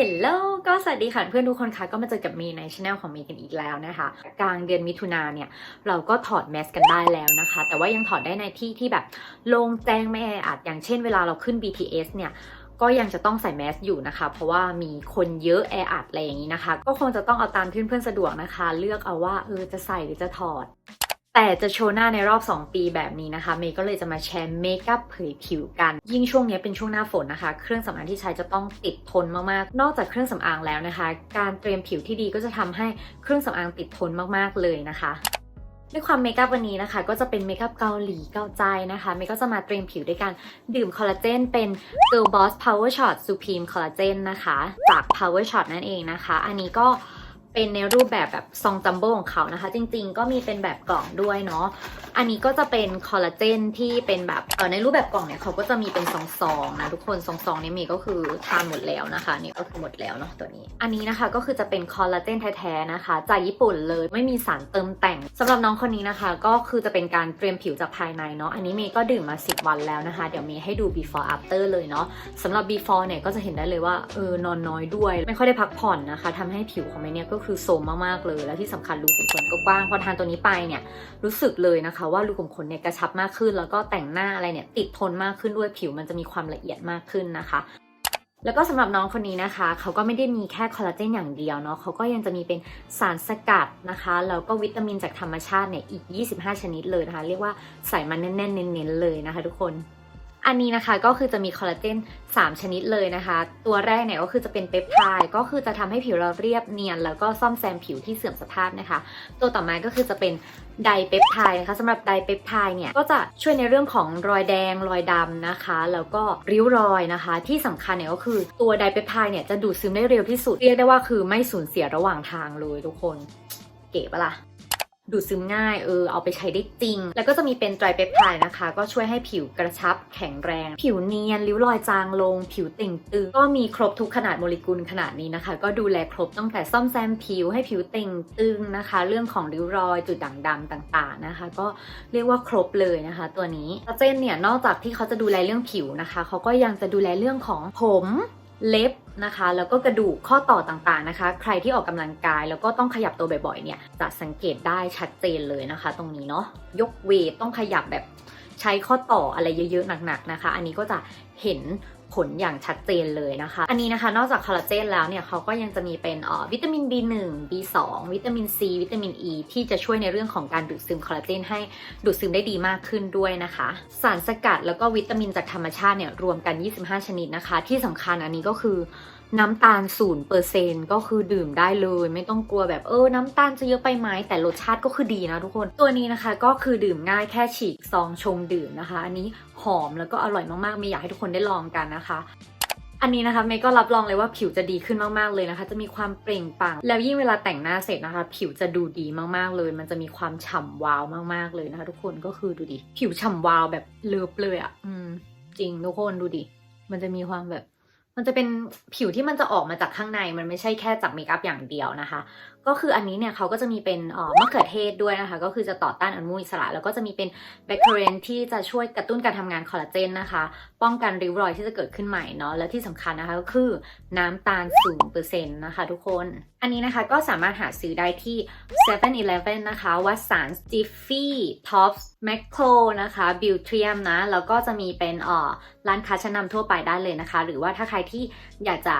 ฮลโลก็สวัสดีค่ะเพื่อนทุกคนคะก็มาเจอกับเมย์ในช anel ของเมย์กันอีกแล้วนะคะ กลางเดือนมิถุนาเนี่ย เราก็ถอดแมสกันได้แล้วนะคะ แต่ว่ายังถอดได้ในที่ที่แบบโล่งแจ้งไม่แออัดอย่างเช่นเวลาเราขึ้น BTS เนี่ยก็ยังจะต้องใส่แมสอยู่นะคะ เพราะว่ามีคนเยอะแออัดอะไรอย่างนี้นะคะ ก็คงจะต้องเอาตามที่เพื่อนสะดวกนะคะ เลือกเอาว่าเออจะใส่หรือจะถอด แต่จะโชว์หน้าในรอบ 2 ปีแบบนี้นะคะ เมย์ก็เลยจะมาแชร์เมคอัพเผยผิวกัน ยิ่งช่วงนี้เป็นช่วงหน้าฝนนะคะ เครื่องสำอางที่ใช้จะต้องติดทนมากๆ นอกจากเครื่องสำอางแล้วนะคะ การเตรียมผิวที่ดีก็จะทำให้เครื่องสำอางติดทนมากๆเลยนะคะด้วยความเมคอัพวันนี้นะคะ ก็จะเป็นเมคอัพเกาหลีเกาใจนะคะเมย์ก็จะมาเตรียมผิวด้วยการดื่มคอลลาเจนเป็น Girl Boss Power Shot Supreme Collagen นะคะ จาก Power Shot นั่นเองนะคะ อันนี้ก็ เป็นในรูปแบบแบบซองจัมโบ้ของเขานะคะ จริงๆ ก็มีเป็นแบบกล่องด้วยเนาะอันนี้ก็จะเป็นคอลลาเจนที่เป็นแบบเออในรูปแบบกล่องเนี่ยเขาก็จะมีเป็นซองๆนะทุกคนซองๆเนี่ยเมย์ก็คือทานหมดแล้วนะคะนี่ก็คือหมดแล้วเนาะตัวนี้ อันนี้นะคะก็คือจะเป็นคอลลาเจนแท้ๆนะคะจากญี่ปุ่นเลยไม่มีสารเติมแต่งสำหรับน้องคนนี้นะคะ ก็คือจะเป็นการเตรียมผิวจากภายในเนาะอันนี้เมย์ก็ดื่มมา 10 วันแล้วนะคะ เดี๋ยวเมย์ให้ดู before after เลยเนาะสำหรับ before เนี่ยก็จะเห็นได้เลยว่าเออนอนน้อยด้วย ไม่ค่อยได้พักผ่อนนะคะทำให้ผิวของเมย์เนี่ยก็คือโซมมากๆเลย แล้วที่สำคัญรูขุมขนก็กว้างพอทานตัวนี้ไปเนี่ยรู้สึกเลยนะคะว่ารูขุมขนเนี่ยกระชับมากขึ้น แล้วก็แต่งหน้าอะไรเนี่ยติดทนมากขึ้นด้วยผิวมันจะมีความละเอียดมากขึ้นนะคะแล้วก็สำหรับน้องคนนี้นะคะ เขาก็ไม่ได้มีแค่คอลลาเจนอย่างเดียวเนาะเขาก็ยังจะมีเป็นสารสกัดนะคะแล้วก็วิตามินจากธรรมชาติเนี่ยอีก 25 ชนิดเลยนะคะ เรียกว่าใส่มาแน่นๆเน้นๆเลยนะคะทุกคน อันนี้นะคะก็คือจะมีคอลลาเจน 3 ชนิดเลยนะคะ ตัวแรกเนี่ยก็คือจะเป็นเปปไทด์ก็คือจะทำให้ผิวเราเรียบเนียน แล้วก็ซ่อมแซมผิวที่เสื่อมสภาพนะคะ ตัวต่อมาก็คือจะเป็นไดเปปไทด์นะคะสำหรับไดเปปไทด์เนี่ยก็จะช่วยในเรื่องของรอยแดงรอยดำนะคะ แล้วก็ริ้วรอยนะคะ ที่สำคัญเนี่ยก็คือตัวไดเปปไทด์เนี่ยจะดูดซึมได้เร็วที่สุดเรียกได้ว่าคือไม่สูญเสียระหว่างทางเลยทุกคน เก๋ปะล่ะ ดูดซึมง่ายเออเอาไปใช้ได้จริง แล้วก็จะมีเป็นไตรเปปไทด์นะคะ ก็ช่วยให้ผิวกระชับแข็งแรง ผิวเนียนริ้วรอยจางลง ผิวเต่งตึงก็มีครบทุกขนาดโมเลกุลขนาดนี้นะคะ ก็ดูแลครบตั้งแต่ซ่อมแซมผิวให้ผิวเต่งตึงนะคะ เรื่องของริ้วรอยจุดด่างดำต่างๆนะคะ ก็เรียกว่าครบเลยนะคะ ตัวนี้คาเจนเนี่ยนอกจากที่เขาจะดูแลเรื่องผิวนะคะเขาก็ยังจะดูแลเรื่องของผมเล็บ นะคะ แล้วก็กระดูกข้อต่อต่างๆนะคะ ใครที่ออกกำลังกายแล้วก็ต้องขยับตัวบ่อยๆเนี่ยจะสังเกตได้ชัดเจนเลยนะคะ ตรงนี้เนาะยกเวทต้องขยับแบบใช้ข้อต่ออะไรเยอะๆหนักๆนะคะ อันนี้ก็จะเห็น ผลอย่างชัดเจนเลยนะคะ อันนี้นะคะ นอกจากคอลลาเจนแล้วเนี่ยเขาก็ยังจะมีเป็นออวิตามิน B1 B2 วิตามิน C วิตามิน E ที่จะช่วยในเรื่องของการดูดซึมคอลลาเจนให้ดูดซึมได้ดีมากขึ้นด้วยนะคะ สารสกัดแล้วก็วิตามินจากธรรมชาติเนี่ยรวมกัน 25 ชนิดนะคะ ที่สำคัญอันนี้ก็คือน้ำตาล0%ก็คือดื่มได้เลย ไม่ต้องกลัวแบบเออ น้ำตาลจะเยอะไปไหมแต่รสชาติก็คือดีนะทุกคน ตัวนี้นะคะก็คือดื่มง่ายแค่ฉีกซองชงดื่มนะคะ อันนี้ หอมแล้วก็อร่อยมากๆไม่อยากให้ทุกคนได้ลองกันนะคะอันนี้นะคะเมย์ก็รับรองเลยว่าผิวจะดีขึ้นมากๆเลยนะคะ จะมีความเปล่งปลั่งแล้วยิ่งเวลาแต่งหน้าเสร็จนะคะ ผิวจะดูดีมากๆเลย มันจะมีความฉ่ำวาวมากๆเลยนะคะ ทุกคนก็คือดูดิผิวฉ่ำวาวแบบเลิฟเลยอะ่ะอืม จริงทุกคนดูดิมันจะมีความแบบ มันจะเป็นผิวที่มันจะออกมาจากข้างในมันไม่ใช่แค่จากเมคอัพอย่างเดียวนะคะก็คืออันนี้เนี่ยเขาก็จะมีเป็นมะเขือเทศด้วยนะคะ ก็คือจะต่อต้านอนุมูลอิสระ แล้วก็จะมีเป็นแบคทีเรียที่จะช่วยกระตุ้นการทำงานคอลลาเจนนะคะ ป้องกันริ้วรอยที่จะเกิดขึ้นใหม่เนาะและที่สำคัญนะคะก็คือน้ำตาล0%นะคะทุกคน อันนี้นะคะก็สามารถหาซื้อได้ที่ 7-Eleven นะคะวัสาน Jiffy Tops Macro นะคะ b i l t r i u m นะ แล้วก็จะมีเป็นอ่อร้านค้าชั้นนำทั่วไปได้เลยนะคะ หรือว่าถ้าใครที่อยากจะ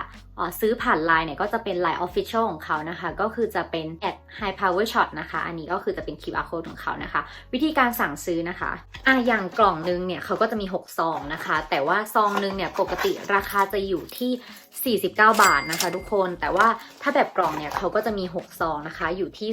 ซื้อผ่านไลน์เนี่ยก็จะเป็น Line Official ของเขานะคะ ก็คือจะเป็น at high power shot นะคะ อันนี้ก็คือจะเป็น QR code ของเขานะคะ วิธีการสั่งซื้อนะคะอะอย่างกล่องนึงเนี่ยเขาก็จะมี 6 ซองนะคะ แต่ว่าซองนึงเนี่ยปกติราคาจะอยู่ที่49 บาทนะคะ ทุกคน แต่ว่าถ้าแบบกล่องเนี่ยเขาก็จะมี 6 ซองนะคะ อยู่ที่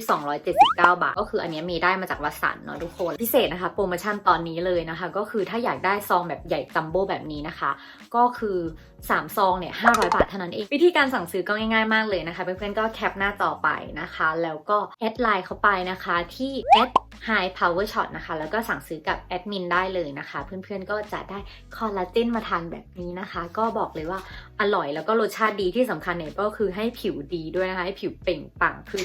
279 บาท ก็คืออันนี้มีได้มาจากวัสันเนาะทุกคน พิเศษนะคะ โปรโมชั่นตอนนี้เลยนะคะ ก็คือถ้าอยากได้ซองแบบใหญ่จัมโบ้แบบนี้นะคะ ก็คือ 3 ซองเนี่ย 500 บาทเท่านั้นเอง วิธีการสั่งซื้อก็ง่ายๆมากเลยนะคะ เพื่อนๆก็แคปหน้าจอไปนะคะ แล้วก็แอดไลน์เข้าไปนะคะที่ at high power shot นะคะ แล้วก็สั่งซื้อกับแอดมินได้เลยนะคะ เพื่อนๆก็จะได้คอลลาเจนมาทานแบบนี้นะคะ ก็บอกเลยว่าอร่อยแล้วก็รสชาติดีที่สำคัญเนี่ยก็คือให้ผิวดีด้วยนะคะ ให้ผิวเปล่งปลั่งคือ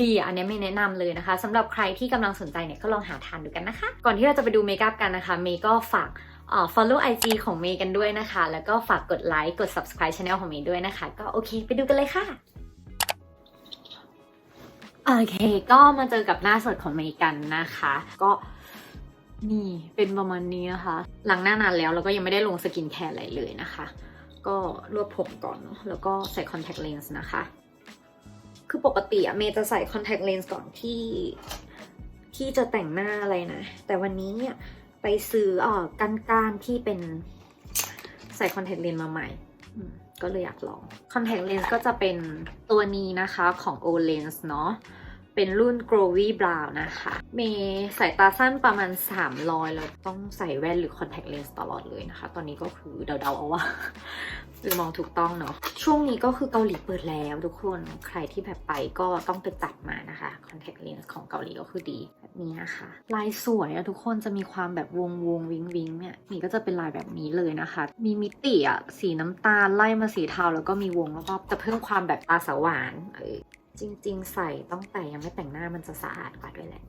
ดีอันนี้ไม่แนะนำเลยนะคะสำหรับใครที่กำลังสนใจเนี่ยก็ลองหาทานดูกันนะคะ ก่อนที่เราจะไปดูเมคอัพกันนะคะ เมย์ก็ฝากเอ่อ follow IG ของเมย์กันด้วยนะคะ แล้วก็ฝากกดไลค์กด subscribe channel ของเมย์ด้วยนะคะ ก็โอเค ไปดูกันเลยค่ะ โอเค ก็มาเจอกับหน้าสดของเมย์กันนะคะ ก็นี่เป็นประมาณนี้นะคะ หลังหน้านานแล้วแล้วก็ยังไม่ได้ลงสกินแคร์อะไรเลยนะคะ ก็รวบผมก่อนเนอะแล้วก็ใส่ contact lens นะคะ คือปกติอะเมย์จะใส่ contact lens ก่อนที่ที่จะแต่งหน้าอะไรนะ แต่วันนี้เนี่ยไปซื้ออ่อกันก้านที่เป็นใส่ contact lens มาใหม่ก็เลยอยากลอง contact lens ก็จะเป็นตัวนี้นะคะของ Olens เนาะ เป็นรุ่น Growy Brown นะคะเมย์สายตาสั้นประมาณ 300 แล้วต้องใส่แว่นหรือ contact lens ตลอดเลยนะคะ ตอนนี้ก็คือเดาๆเอาว่าหรือมองถูกต้องเนาะ ช่วงนี้ก็คือเกาหลีเปิดแล้วทุกคน ใครที่แบบไปก็ต้องไปจัดมานะคะ contact lens ของเกาหลีก็คือดีแบบนี้นะคะลายสวยอะทุกคนจะมีความแบบวงวงวิงวิงเนี่ย นี่ก็จะเป็นลายแบบนี้เลยนะคะ มีมิติอะสีน้ำตาลไล่มาสีเทาแล้วก็มีวงแล้วก็จะเพิ่มความแบบตาสว่านเออ จริง ๆ ใส่ต้องแต่ยังไม่แต่งหน้ามันจะสะอาดกว่าด้วยแหละ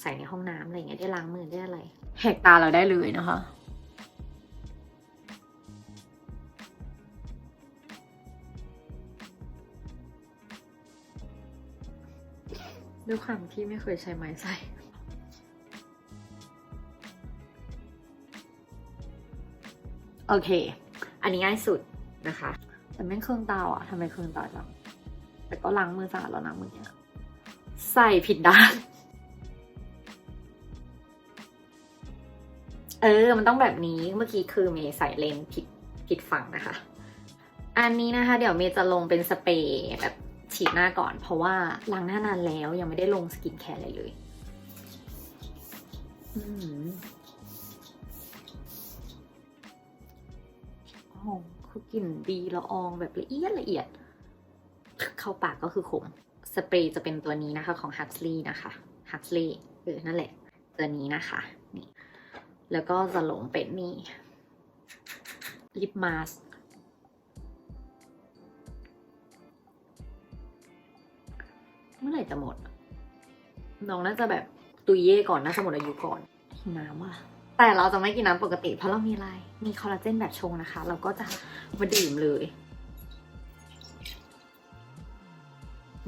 ใส่ในห้องน้ำอะไรเงี้ยได้ล้างมือได้อะไรแหกตาเราได้เลยนะคะด้วยความที่ไม่เคยใช้ไม้ใส่โอเค อันนี้ง่ายสุดนะคะ แต่ไม่เครื่องตาอะทำไมเครื่องตาจัง แต่ก็ล้างมือสะอาดแล้วนะมือเนี้ยใส่ผิดด้านเออ มันต้องแบบนี้ เมื่อกี้คือเมย์ใส่เลนผิดผิดฝั่งนะคะ อันนี้นะคะ เดี๋ยวเมย์จะลงเป็นสเปรย์แบบฉีดหน้าก่อน เพราะว่าล้างหน้านานแล้วยังไม่ได้ลงสกินแคร์อะไรเลยอืมโอ้คือกลิ่นดีละอองแบบละเอียดละเอียด เข้าปากก็คือขม สเปรย์จะเป็นตัวนี้นะคะของ Huxley นะคะ Huxley เออนั่นแหละ ตัวนี้นะคะนี่แล้วก็จะลงเป็นนี่ลิปมาสเมื่อไหร่จะหมด น้องน่าจะแบบตุยเย่ก่อนน่าจะหมดอายุก่อนหิวน้ำว่ะ แต่เราจะไม่กินน้ำปกติเพราะเรามีอะไร มีคอลลาเจนแบบชงนะคะ เราก็จะมาดื่มเลย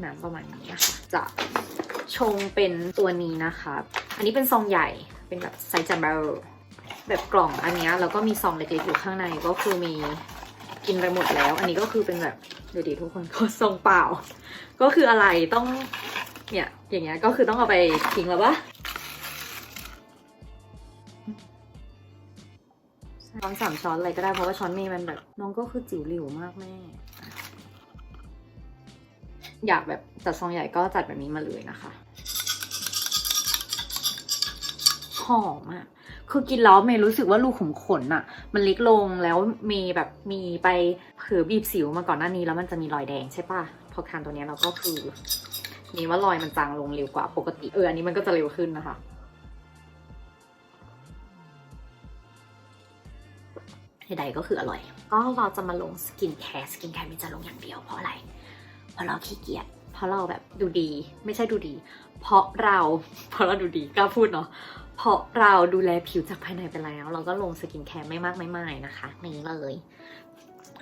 น้ำประมาณนี้นะคะจะชงเป็นตัวนี้นะคะ อันนี้เป็นซองใหญ่เป็นแบบไซส์จัมโบ้แบบกล่องอันนี้แล้วก็มีซองเล็กๆอยู่ข้างในก็คือมีกินไปหมดแล้ว อันนี้ก็คือเป็นแบบเดี๋ยวดีทุกคนก็ซองเปล่า ก็คืออะไรต้องเนี่ยอย่างเงี้ยก็คือต้องเอาไปทิ้งแล้วปะช้อนสามช้อนอะไรก็ได้เพราะว่าช้อนเมย์มันแบบน้องก็คือจิ๋วหลิวมากแม่ อยากแบบจัดซองใหญ่ก็จัดแบบนี้มาเลยนะคะหอมอะคือกินแล้วเมย์รู้สึกว่ารูขุมขนอะมันเล็กลงแล้วเมย์แบบมีไปเผลอบีบสิวมาก่อนหน้านี้แล้วมันจะมีรอยแดงใช่ปะพอทานตัวนี้เราก็คือมีว่ารอยมันจางลงเร็วกว่าปกติเอออันนี้มันก็จะเร็วขึ้นนะคะ ใดๆก็คืออร่อย ก็เราจะมาลงสกินแคร์สกินแคร์มันจะลงอย่างเดียวเพราะอะไร เพราะเราขี้เกียจเพราะเราแบบดูดี ไม่ใช่ดูดี เพราะเราเพราะเราดูดีกล้าพูดเนาะเพราะเราดูแลผิวจากภายในไปแล้ว เราก็ลงสกินแคร์ไม่มากไม่มานะคะนี่เลย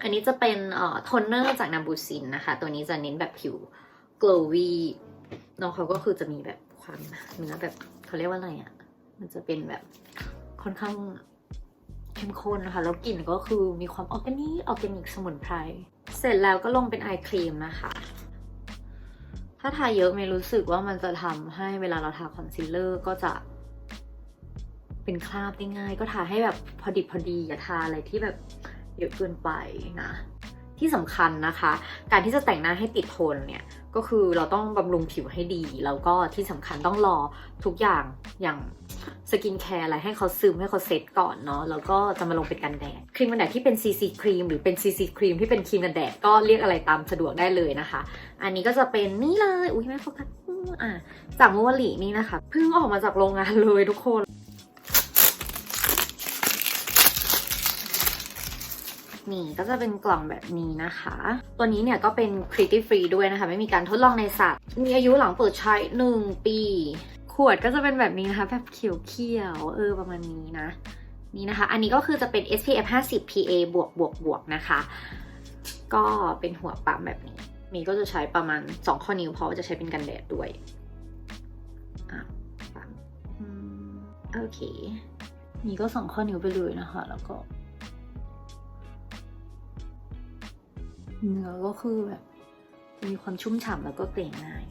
อันนี้จะเป็นเอ่อโทนเนอร์จากนาบูซินนะคะ ตัวนี้จะเน้นแบบผิว glowy น้องเขาก็คือจะมีแบบความเนื้อแบบเขาเรียกว่าอะไรอะ่ะ มันจะเป็นแบบค่อนข้าง เข้มข้นนะคะ แล้วกลิ่นก็คือมีความออร์แกนิกออร์แกนิกสมุนไพร เสร็จแล้วก็ลงเป็นไอครีมนะคะ ถ้าทาเยอะไม่รู้สึกว่ามันจะทำให้เวลาเราทาคอนซีลเลอร์ก็จะ เป็นคราบได้ง่าย ก็ทาให้แบบพอดิบพอดีอย่าทาอะไรที่แบบเยอะเกินไปนะที่สำคัญนะคะ การที่จะแต่งหน้าให้ติดทนเนี่ยก็คือเราต้องบำรุงผิวให้ดี แล้วก็ที่สำคัญต้องรอทุกอย่างอย่าง สกินแคร์อะไรให้เขาซึมให้เขาเซตก่อนเนาะแล้วก็จะมาลงเป็นกันแดดครีมกันแดดที่เป็น CC ครีมหรือเป็น CC ครีมที่เป็นครีมกันแดดก็เรียกอะไรตามสะดวกได้เลยนะคะ อันนี้ก็จะเป็นนี่เลยอุ้ยไม่โฟกัสอะจากมูวลีนี่นะคะเพิ่งออกมาจากโรงงานเลยทุกคนนี่ก็จะเป็นกล่องแบบนี้นะคะ ตัวนี้เนี่ยก็เป็น Pretty Free ด้วยนะคะ ไม่มีการทดลองในสัตว์ มีอายุหลังเปิดใช้ 1 ปี ขวดก็จะเป็นแบบนี้นะคะ แบบเขียวๆเออประมาณนี้นะ นี่นะคะ อันนี้ก็คือจะเป็น SPF 50 PA บวกบวกบวกนะคะ ก็เป็นหัวปั๊มแบบนี้ มีก็จะใช้ประมาณ 2 ข้อนิ้วเพราะว่าจะใช้เป็นกันแดดด้วยอะปั๊มโอเค มีก็สองข้อนิ้วไปเลยนะคะ แล้วก็เนื้อก็คือแบบจะมีความชุ่มฉ่ำแล้วก็เกลี่ยง่าย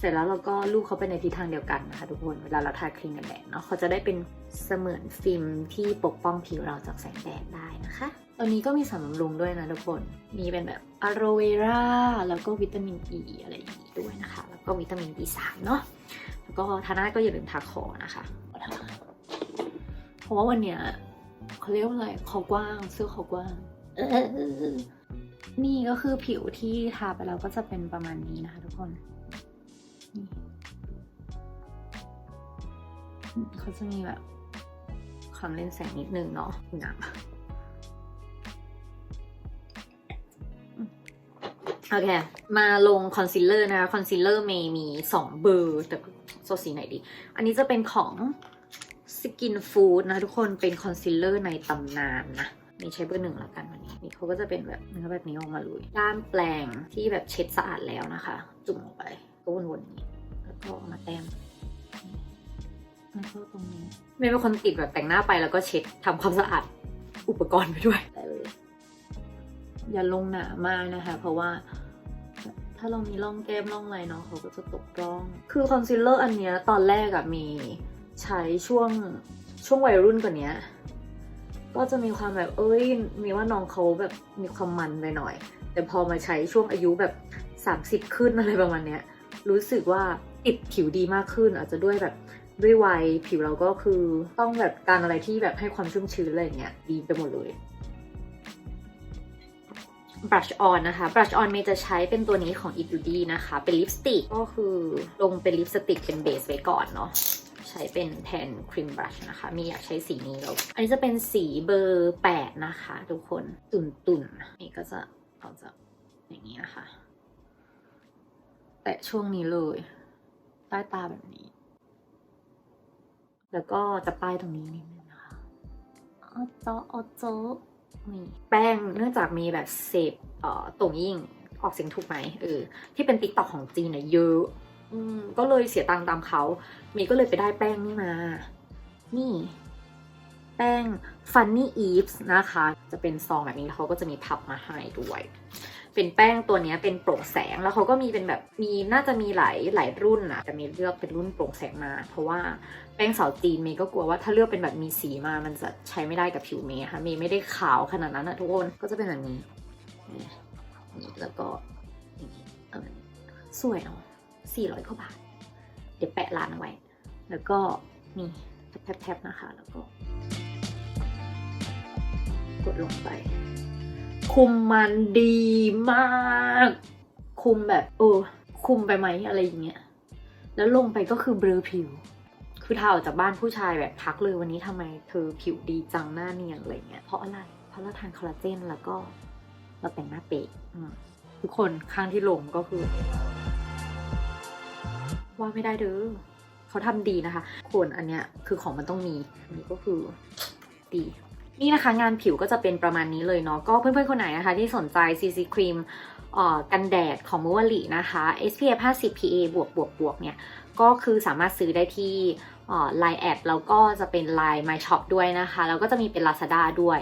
เสร็จแล้วเราก็ลูบเขาไปในทิศทางเดียวกันนะคะทุกคนเวลาเราทาครีมกันแดดเนาะเขาจะได้เป็นเสมือนฟิล์มที่ปกป้องผิวเราจากแสงแดดได้นะคะตัวนี้ก็มีสารบำรุงด้วยนะทุกคนมีเป็นแบบอะโรเวราแล้วก็วิตามินอ e ีอะไรอย่างนี้ด้วยนะคะ แล้วก็วิตามิน B3 เนาะแล้วก็ทาหน้าก็อย่าลืมทาคอนะคะเพราะว่าวันเนี้ยเขาเรียกว่าอะไรคอกว้างเสื้อคอกว้างนี่ก็คือผิวที่ทาไปแล้วก็จะเป็นประมาณนี้นะคะทุกคน เขาจะมีแบบความเล่นแสงนิดนึงเนาะหนักโอเค มาลงคอนซีลเลอร์นะคะ คอนซีลเลอร์เมย์มี 2 เบอร์ แต่โซสีไหนดี อันนี้จะเป็นของ Skin Food นะทุกคนเป็นคอนซีลเลอร์ในตำนานนะมีใช้เบอร์หนึ่งแล้วกันวันนี้นี่เขาก็จะเป็นแบบเนื้อแบบนี้ออกมาเลยด้านแปลงที่แบบเช็ดสะอาดแล้วนะคะ จุ่มลงไป ก็วนๆอย่างนี้แล้วก็เอามาแต้มแล้วก็ตรงนี้เมย์เป็นคนติดแบบแต่งหน้าไปแล้วก็เช็ดทำความสะอาดอุปกรณ์ไปด้วยได้เลยอย่าลงหนามากนะคะ เพราะว่า ถ้าเรามีร่องแก้มร่องอะไรเนาะเขาก็จะตกร่อง คือคอนซีลเลอร์อันเนี้ยตอนแรกอะมีใช้ช่วงช่วงวัยรุ่นกว่านี้ก็จะมีความแบบเอ้ย มีว่าน้องเขาแบบมีความมันไปหน่อย แต่พอมาใช้ช่วงอายุแบบ 30 ขึ้นอะไรประมาณเนี้ย รู้สึกว่าติดผิวดีมากขึ้น อาจจะด้วยแบบด้วยวัยผิวเราก็คือต้องแบบการอะไรที่แบบให้ความชุ่มชื้นอะไรอย่างเงี้ยดีไปหมดเลย brush on นะคะ brush on เมย์จะใช้เป็นตัวนี้ของ It Beauty นะคะ เป็นลิปสติก ก็คือลงเป็นลิปสติกเป็นเบสไว้ก่อนเนาะใช้เป็นแทนครีมบลัชนะคะ มีอยากใช้สีนี้แล้ว อันนี้จะเป็นสีเบอร์แปดนะคะ ทุกคนตุ่นตุ่นๆนี่ก็จะเอาจากอย่างนี้นะคะ แต่ช่วงนี้เลย ใต้ตาแบบนี้ แล้วก็จะป้ายตรงนี้นิดนึงนะคะออโจออโจนี่แป้งเนื่องจากมีแบบเสพเอ่อตรงยิ่งออกเสียงถูกไหมเออที่เป็นติ๊กต็อกของจีนเนี่ยเยอะอืมก็เลยเสียตังค์ตามเขา มีก็เลยไปได้แป้งนี่มา นี่ แป้ง Funny Eves นะคะ จะเป็นซองแบบนี้แล้วเขาก็จะมีพับมาให้ด้วย เป็นแป้งตัวนี้เป็นโปร่งแสงแล้วเขาก็มีเป็นแบบมีน่าจะมีหลายหลายรุ่นอะแต่มีเลือกเป็นรุ่นโปร่งแสงมา เพราะว่าแป้งสาวจีนเมย์ก็กลัวว่าถ้าเลือกเป็นแบบมีสีมามันจะใช้ไม่ได้กับผิวเมย์ค่ะเมย์ไม่ได้ขาวขนาดนั้นอะทุกคนก็จะเป็นแบบนี้นี่แล้วก็อย่างนี้เออสวยเนาะ400กว่าบาท เดี๋ยวแปะร้านเอาไว้ แล้วก็นี่แทบๆนะคะ แล้วก็ กดลงไป คุมมันดีมาก คุมแบบเออคุมไปไหมอะไรอย่างเงี้ยแล้วลงไปก็คือเบลอผิว คือถ้าออกจากบ้านผู้ชายแบบทักเลยวันนี้ทำไมเธอผิวดีจังหน้าเนียนอะไรเงี้ยเพราะอะไร เพราะเราทานคอลลาเจนแล้วก็เราแต่งหน้าเป๊ะอืมทุกคนข้างที่ลงก็คือ ว่าไม่ได้เด้อเขาทำดีนะคะคนอันเนี้ยคือของมันต้องมีอันนี้ก็คือดี นี่นะคะงานผิวก็จะเป็นประมาณนี้เลยเนาะก็เพื่อนๆคนไหนนะคะ ที่สนใจ CC ครีมกันแดดของมูวลีนะคะ SPF 50 PA บวกบวกบวกเนี่ย ก็คือสามารถซื้อได้ที่ไลน์แอดแล้วก็จะเป็น Line My Shop ด้วยนะคะ แล้วก็จะมีเป็น Lazada ด้วย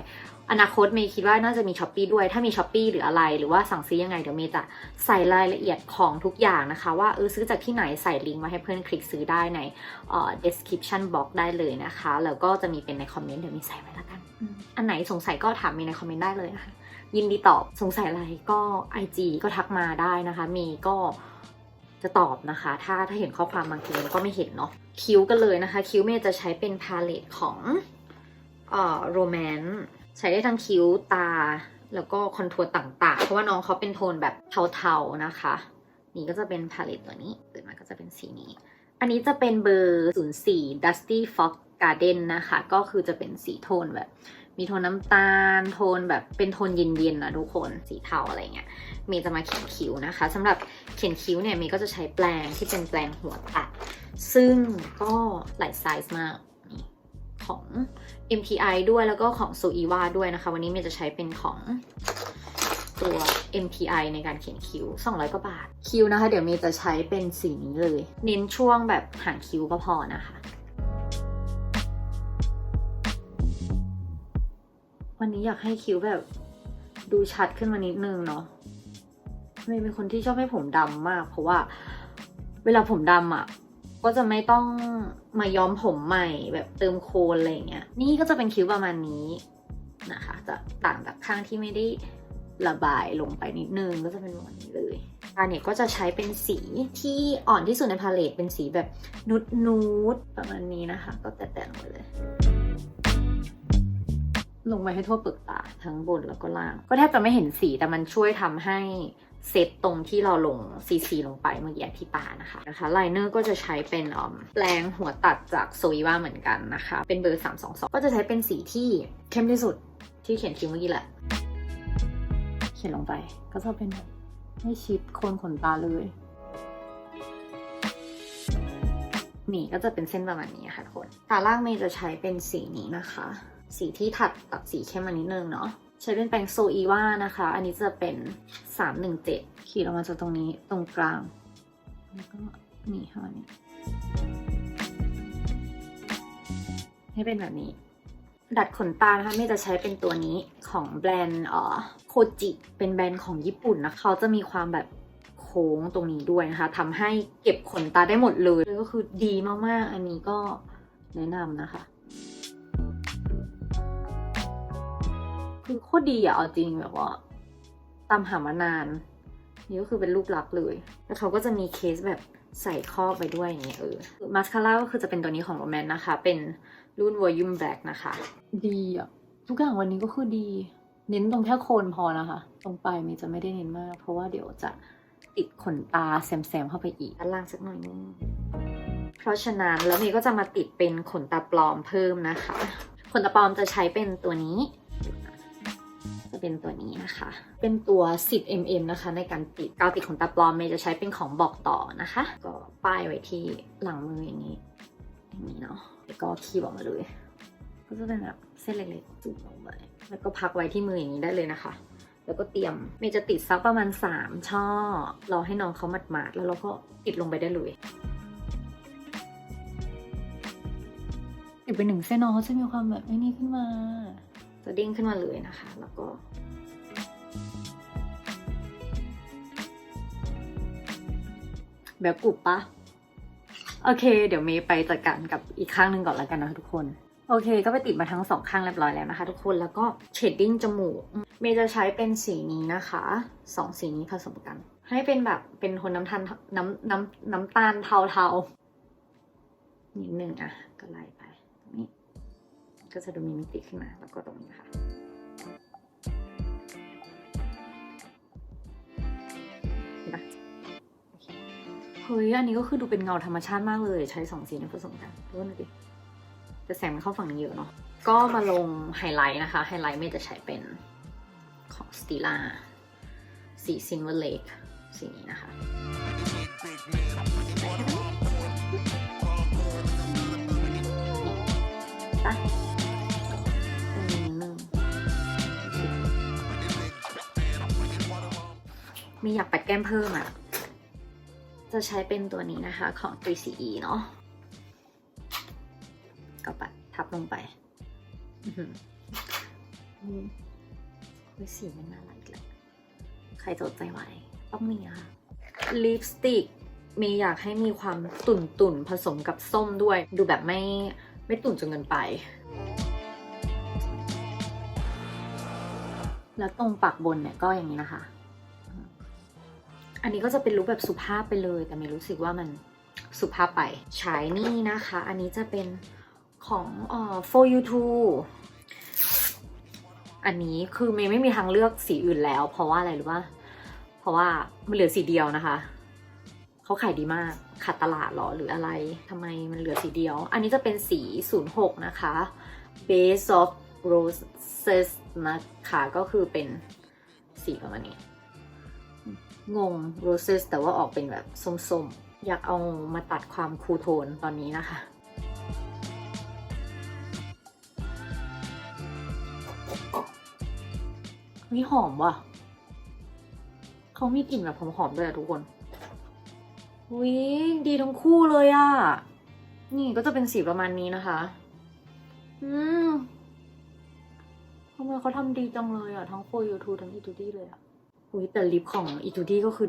อนาคตเมย์คิดว่าน่าจะมีช้อปปีด้วย ถ้ามีช้อปปีหรืออะไร หรือว่าสั่งซื้อยังไงเดี๋ยวเมย์จะใส่รายละเอียดของทุกอย่างนะคะ ว่าเออซื้อจากที่ไหนใส่ลิงก์มาให้เพื่อนคลิกซื้อได้ในเอ่อ description box ได้เลยนะคะ แล้วก็จะมีเป็นในคอมเมนต์เดี๋ยวเมีใส่ไว้แล้วกัน อันไหนสงสัยก็ถามเมย์ในคอมเมนต์ได้เลยนะคะยินดีตอบสงสัยอะไรก็ IG ก็ทักมาได้นะคะ เมย์ก็จะตอบนะคะ ถ้าถ้าเห็นข้อความบางทีมันก็ไม่เห็นเนาะคิ้วกันเลยนะคะ คิ้วเมย์จะใช้เป็นพาเลตของเอ่อโรแมน ใช้ได้ทั้งคิ้วตา แล้วก็คอนทัวร์ต่าง ๆ เพราะว่าน้องเขาเป็นโทนแบบเทาๆนะคะ นี่ก็จะเป็นพาเลตตัวนี้เปิดมาก็จะเป็นสีนี้ อันนี้จะเป็นเบอร์ 04 Dusty Fox Garden นะคะ ก็คือจะเป็นสีโทนแบบ มีโทนน้ำตาล โทนแบบเป็นโทนเย็นๆนะทุกคนสีเทาอะไรเงี้ยเมย์จะมาเขียนคิ้วนะคะสำหรับเขียนคิ้วเนี่ยเมย์ก็จะใช้แปรงที่เป็นแปรงหัวตัดซึ่งก็หลายไซส์มาก ของ MPI ด้วยแล้วก็ของ s o e v a ด้วยนะคะ วันนี้เมย์จะใช้เป็นของตัว MPI ในการเขียนคิ้ว 200 กว่าบาท คิ้วนะคะ เดี๋ยวเมย์จะใช้เป็นสีนี้เลย เน้นช่วงแบบหางคิ้วก็พอนะคะ วันนี้อยากให้คิ้วแบบดูชัดขึ้นมานิดนึงเนาะเมย์เป็นคนที่ชอบให้ผมดำมาก เพราะว่า เวลาผมดำอะ ก็จะไม่ต้องมาย้อมผมใหม่แบบเติมโคนอะไรอย่างเงี้ย นี่ก็จะเป็นคิ้วประมาณนี้นะคะ จะต่างจากข้างที่ไม่ได้ระบายลงไปนิดนึงก็จะเป็นแบบนี้เลยตาเนี่ยก็จะใช้เป็นสีที่อ่อนที่สุดในพาเลตเป็นสีแบบนูดนูดประมาณนี้นะคะ ก็แตะๆลงไปเลย ลงไปให้ทั่วเปลือกตาทั้งบนแล้วก็ล่าง ก็แทบจะไม่เห็นสีแต่มันช่วยทำให้เซตตรงที่เราลงซีซีลงไปเมื่อกี้ที่ตานะคะนะคะไลเนอร์ก็จะใช้เป็นอมแปลงหัวตัดจากโซอีว่าเหมือนกันนะคะ เป็นเบอร์ 322 ก็จะใช้เป็นสีที่เข้มที่สุดที่เขียนคิ้วเมื่อกี้แหละ เขียนลงไปก็จะเป็นให้ชิดโคนขนตาเลยนี่ก็จะเป็นเส้นประมาณนี้ค่ะทุกคนตาล่างเมย์จะใช้เป็นสีนี้นะคะ สีที่ถัดตัดสีเข้มมานิดนึงเนาะใช้เป็นแปรงโซอีว่านะคะ อันนี้จะเป็น 317 ขีดออกมาจากตรงนี้ตรงกลาง แล้วก็นี่ค่ะนี้ให้เป็นแบบนี้ ดัดขนตานะคะเมย์จะใช้เป็นตัวนี้ของแบรนด์เอ่อโคจิ เป็นแบรนด์ของญี่ปุ่นนะเขาจะมีความแบบโค้งตรงนี้ด้วยนะคะทำให้เก็บขนตาได้หมดเลยก็คือดีมากๆ อันนี้ก็แนะนำนะคะ คือโคตรดีอะเอาจริงแบบว่าตามหามานาน นี่ก็คือเป็นลูกรักเลย แล้วเขาก็จะมีเคสแบบใส่ครอบไปด้วยอย่างเงี้ยเออมาสคาร่าก็คือจะเป็นตัวนี้ของโรแมนนะคะ เป็นรุ่น Volume Black นะคะ ดีอะทุกอย่างวันนี้ก็คือดี เน้นตรงแค่โคนพอนะคะ ตรงปลายเมย์จะไม่ได้เน้นมาก เพราะว่าเดี๋ยวจะติดขนตาแซมๆเข้าไปอีกด้านล่างสักหน่อยนึงเพราะฉะนั้นแล้วเมย์ก็จะมาติดเป็นขนตาปลอมเพิ่มนะคะ ขนตาปลอมจะใช้เป็นตัวนี้ จะเป็นตัวนี้นะคะ เป็นตัว 10 mm นะคะ ในการติดกาวติดขนตาปลอมเมย์จะใช้เป็นของบอกต่อนะคะ ก็ป้ายไว้ที่หลังมืออย่างนี้อย่างนี้เนาะแล้วก็คีบออกมาเลย ก็จะเป็นแบบเส้นเล็กๆจุดลงไปแล้วก็พักไว้ที่มืออย่างนี้ได้เลยนะคะ แล้วก็เตรียมเมย์จะติดซักประมาณ 3 ช่อรอให้น้องเขาหมาดๆแล้วเราก็ติดลงไปได้เลยติดไปหนึ่งเส้นน้องเขาจะมีความแบบไอ้นี่ขึ้นมา จะเด้งขึ้นมาเลยนะคะ แล้วก็ แบบกรุบปะโอเค เดี๋ยวเมย์ไปจัดการกับอีกข้างหนึ่งก่อนแล้วกันนะทุกคน โอเค ก็ไปติดมาทั้งสองข้างเรียบร้อยแล้วนะคะ ทุกคนแล้วก็เชดดิ้งจมูก เมย์จะใช้เป็นสีนี้นะคะสองสีนี้ผสมกัน ให้เป็นแบบเป็นโทนน้ำตาลน้ำน้ำน้ำตาลเทาๆนิดนึงอะก็ไล่ไปตร ก็จะดูมีมิติขึ้นมาแล้วก็ตรงนี้ค่ะเห้ยอันนี้ก็คือดูเป็นเงาธรรมชาติมากเลย ใช้สองสีนี้ผสมกันรู้หน่อยดิแต่แสงมันเข้าฝั่งนี้เยอะเนาะก็มาลงไฮไลท์นะคะ ไฮไลท์เมย์จะใช้เป็นของสตีล่าสีซินเวอร์เลกสีนี้นะคะ มีอยากปัดแก้มเพิ่มอะ จะใช้เป็นตัวนี้นะคะของ 3CE เนาะก็ปัดทับลงไปอืมเฮ้ยสีมันน่ารักอีกแล้วใครจดใจไหวต้องมีอะค่ะลิปสติกมีอยากให้มีความตุ่นตุ่นผสมกับส้มด้วย ดูแบบไม่ไม่ตุ่นจนเกินไป แล้วตรงปากบนเนี่ยก็อย่างนี้นะคะ อันนี้ก็จะเป็นลุคแบบสุภาพไปเลย แต่ไม่รู้สึกว่ามันสุภาพไปใช้นี่นะคะ อันนี้จะเป็นของเอ่อ for you too อันนี้คือเมย์ไม่มีทางเลือกสีอื่นแล้ว เพราะว่าอะไรรู้ป่ะเพราะว่ามันเหลือสีเดียวนะคะเขาขายดีมากขาดตลาดหรอหรืออะไรทำไมมันเหลือสีเดียว อันนี้จะเป็นสี 06 นะคะ base of roses นะคะก็คือเป็นสีประมาณนี้ งงโรเซสแต่ว่าออกเป็นแบบส้มๆ อยากเอามาตัดความคูโทนตอนนี้นะคะนี่หอมว่ะ เขามีกลิ่นแบบหอมๆด้วยอะทุกคนวิดีทั้งคู่เลยอะนี่ก็จะเป็นสีประมาณนี้นะคะ อืมทำไมเขาทำดีจังเลยอะทั้งโฟยูทูทั้งอีทูดี้เลยอะ อุ้ยแต่ลิปของอีทูดี้ก็คือ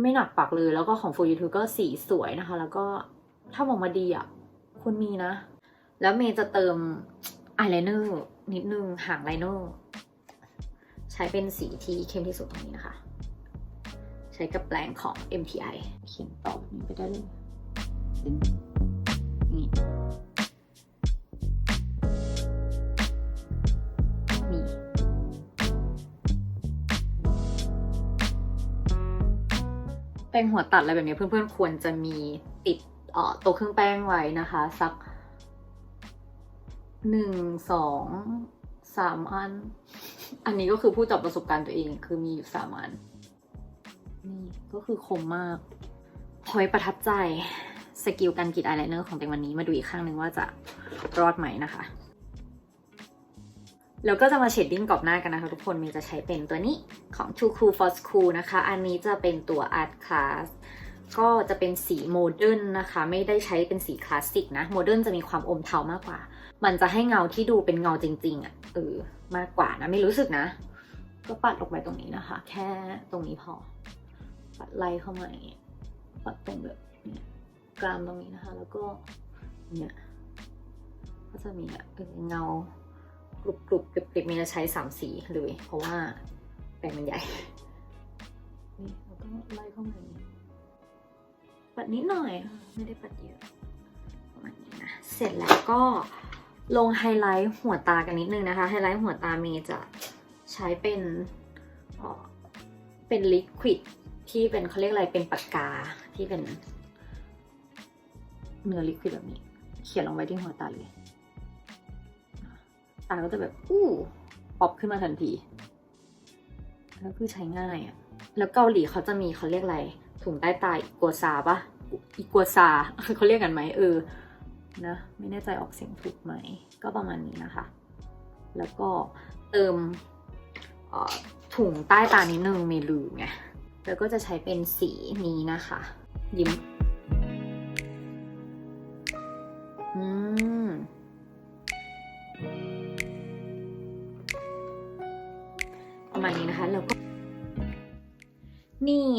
ไม่หนักปากเลย แล้วก็ของโฟยูทูก็สีสวยนะคะ แล้วก็ถ้าออกมาดีอะควรมีนะ แล้วเมย์จะเติมอายไลเนอร์นิดนึงหางไลเนอร์ใช้เป็นสีที่เข้มที่สุดตรงนี้นะคะ ใช้กับแปลงของ MTI เขียนต่อแบบนี้ไปได้เลยนี่ แป้งหัวตัดอะไรแบบนี้เพื่อนๆควรจะมีติดเอ่อตัวเครื่องแป้งไว้นะคะ สักหนึ่งสองสามอัน อันนี้ก็คือพูดจากประสบการณ์ตัวเองคือมีอยู่สามอัน นี่ก็คือคมมากพอยประทับใจสกิลการกรีดอายไลเนอร์ของเต็งวันนี้มาดูอีกข้างหนึ่งว่าจะรอดไหมนะคะ แล้วก็จะมาเชดดิ้งกรอบหน้ากันนะคะทุกคนมีจะใช้เป็นตัวนี้ของ Too Cool for School นะคะ อันนี้จะเป็นตัว Art Class ก็จะเป็นสีโมเดิร์นนะคะ ไม่ได้ใช้เป็นสีคลาสสิกนะโมเดิร์นจะมีความอมเทามากกว่า มันจะให้เงาที่ดูเป็นเงาจริงๆอะ่ะเออมากกว่านะ ไม่รู้สึกนะ ก็ปัดออกไปตรงนี้นะคะ แค่ตรงนี้พอ ปัดไล่เข้ามาอย่างเงี้ยปัดตรงแบบเนี่ยกรามตรงนี้นะคะ แล้วก็เนี่ยก็จะมีเงา กรุบกรุบกริบกริบมีจะใช้สามสีเลย เพราะว่าแปรงมันใหญ่ นี่แล้วก็ไล่เข้ามาอย่างนี้ปัดนิดหน่อย ไม่ได้ปัดเยอะประมาณนี้นะ เสร็จแล้วก็ลงไฮไลท์หัวตากันนิดนึงนะคะ ไฮไลท์หัวตาเมย์จะใช้เป็นเอ่อเป็นลิควิดที่เป็นเขาเรียกอะไรเป็นปากกาที่เป็นเนื้อลิควิดแบบนี้ เขียนลงไปที่หัวตาเลย ตาก็จะแบบอู้ป๊อปขึ้นมาทันทีแล้วคือใช้ง่ายอะแล้วเกาหลีเขาจะมีเขาเรียกอะไร ถุงใต้ตาอีกัวซาปะอีกัวซาเขาเรียกกันไหมเออนะไม่แน่ใจออกเสียงถูกไหม ก็ประมาณนี้นะคะ แล้วก็เติมออถุงใต้ตานิดนึงเมลืมไงแล้วก็จะใช้เป็นสีนี้นะคะ ยิ้ม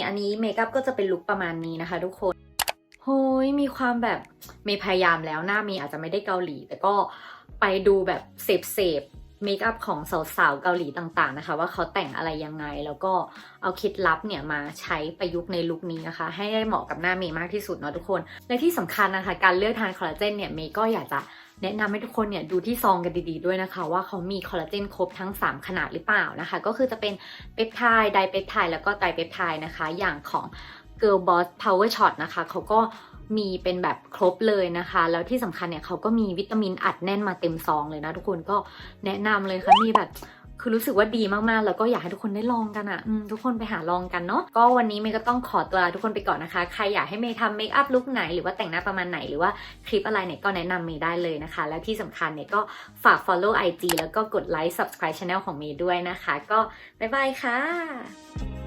อันนี้เมคอัพก็จะเป็นลุคประมาณนี้นะคะทุกคนโฮ้ยมีความแบบเมพยายามแล้วหน้าเมย์อาจจะไม่ได้เกาหลี แต่ก็ไปดูแบบเสพเสพเมคอัพของสาวๆเกาหลีต่างๆนะคะ ว่าเขาแต่งอะไรยังไง แล้วก็เอาเคล็ดลับเนี่ยมาใช้ประยุกต์ในลุคนี้นะคะ ให้ได้เหมาะกับหน้าเมย์มากที่สุดเนาะทุกคน และที่สำคัญนะคะ การเลือกทานคอลลาเจนเนี่ยเมย์ก็อยากจะ แนะนำให้ทุกคนเนี่ยดูที่ซองกันดีๆด้วยนะคะ ว่าเขามีคอลลาเจนครบทั้ง 3 ขนาดหรือเปล่านะคะ ก็คือจะเป็นเปปไทด์ไดเปปไทด์แล้วก็ไตรเปปไทด์นะคะ อย่างของ Girl Boss Power Shot นะคะเขาก็มีเป็นแบบครบเลยนะคะ แล้วที่สำคัญเนี่ยเขาก็มีวิตามินอัดแน่นมาเต็มซองเลยนะทุกคนก็แนะนำเลยค่ะมีแบบ คือรู้สึกว่าดีมากๆ แล้วก็อยากให้ทุกคนได้ลองกันอะ่ะทุกคนไปหาลองกันเนาะก็วันนี้เมย์ก็ต้องขอตัวลาทุกคนไปก่อนนะคะ ใครอยากให้เมย์ทำเมคอัพลุคไหนหรือว่าแต่งหน้าประมาณไหนหรือว่าคลิปอะไรเนี่ยก็แนะนำเมย์ได้เลยนะคะ แล้วที่สำคัญเนี่ยก็ฝาก follow IG แล้วก็กดไลค์ subscribe channel ของเมย์ด้วยนะคะ ก็บ๊ายบายค่ะ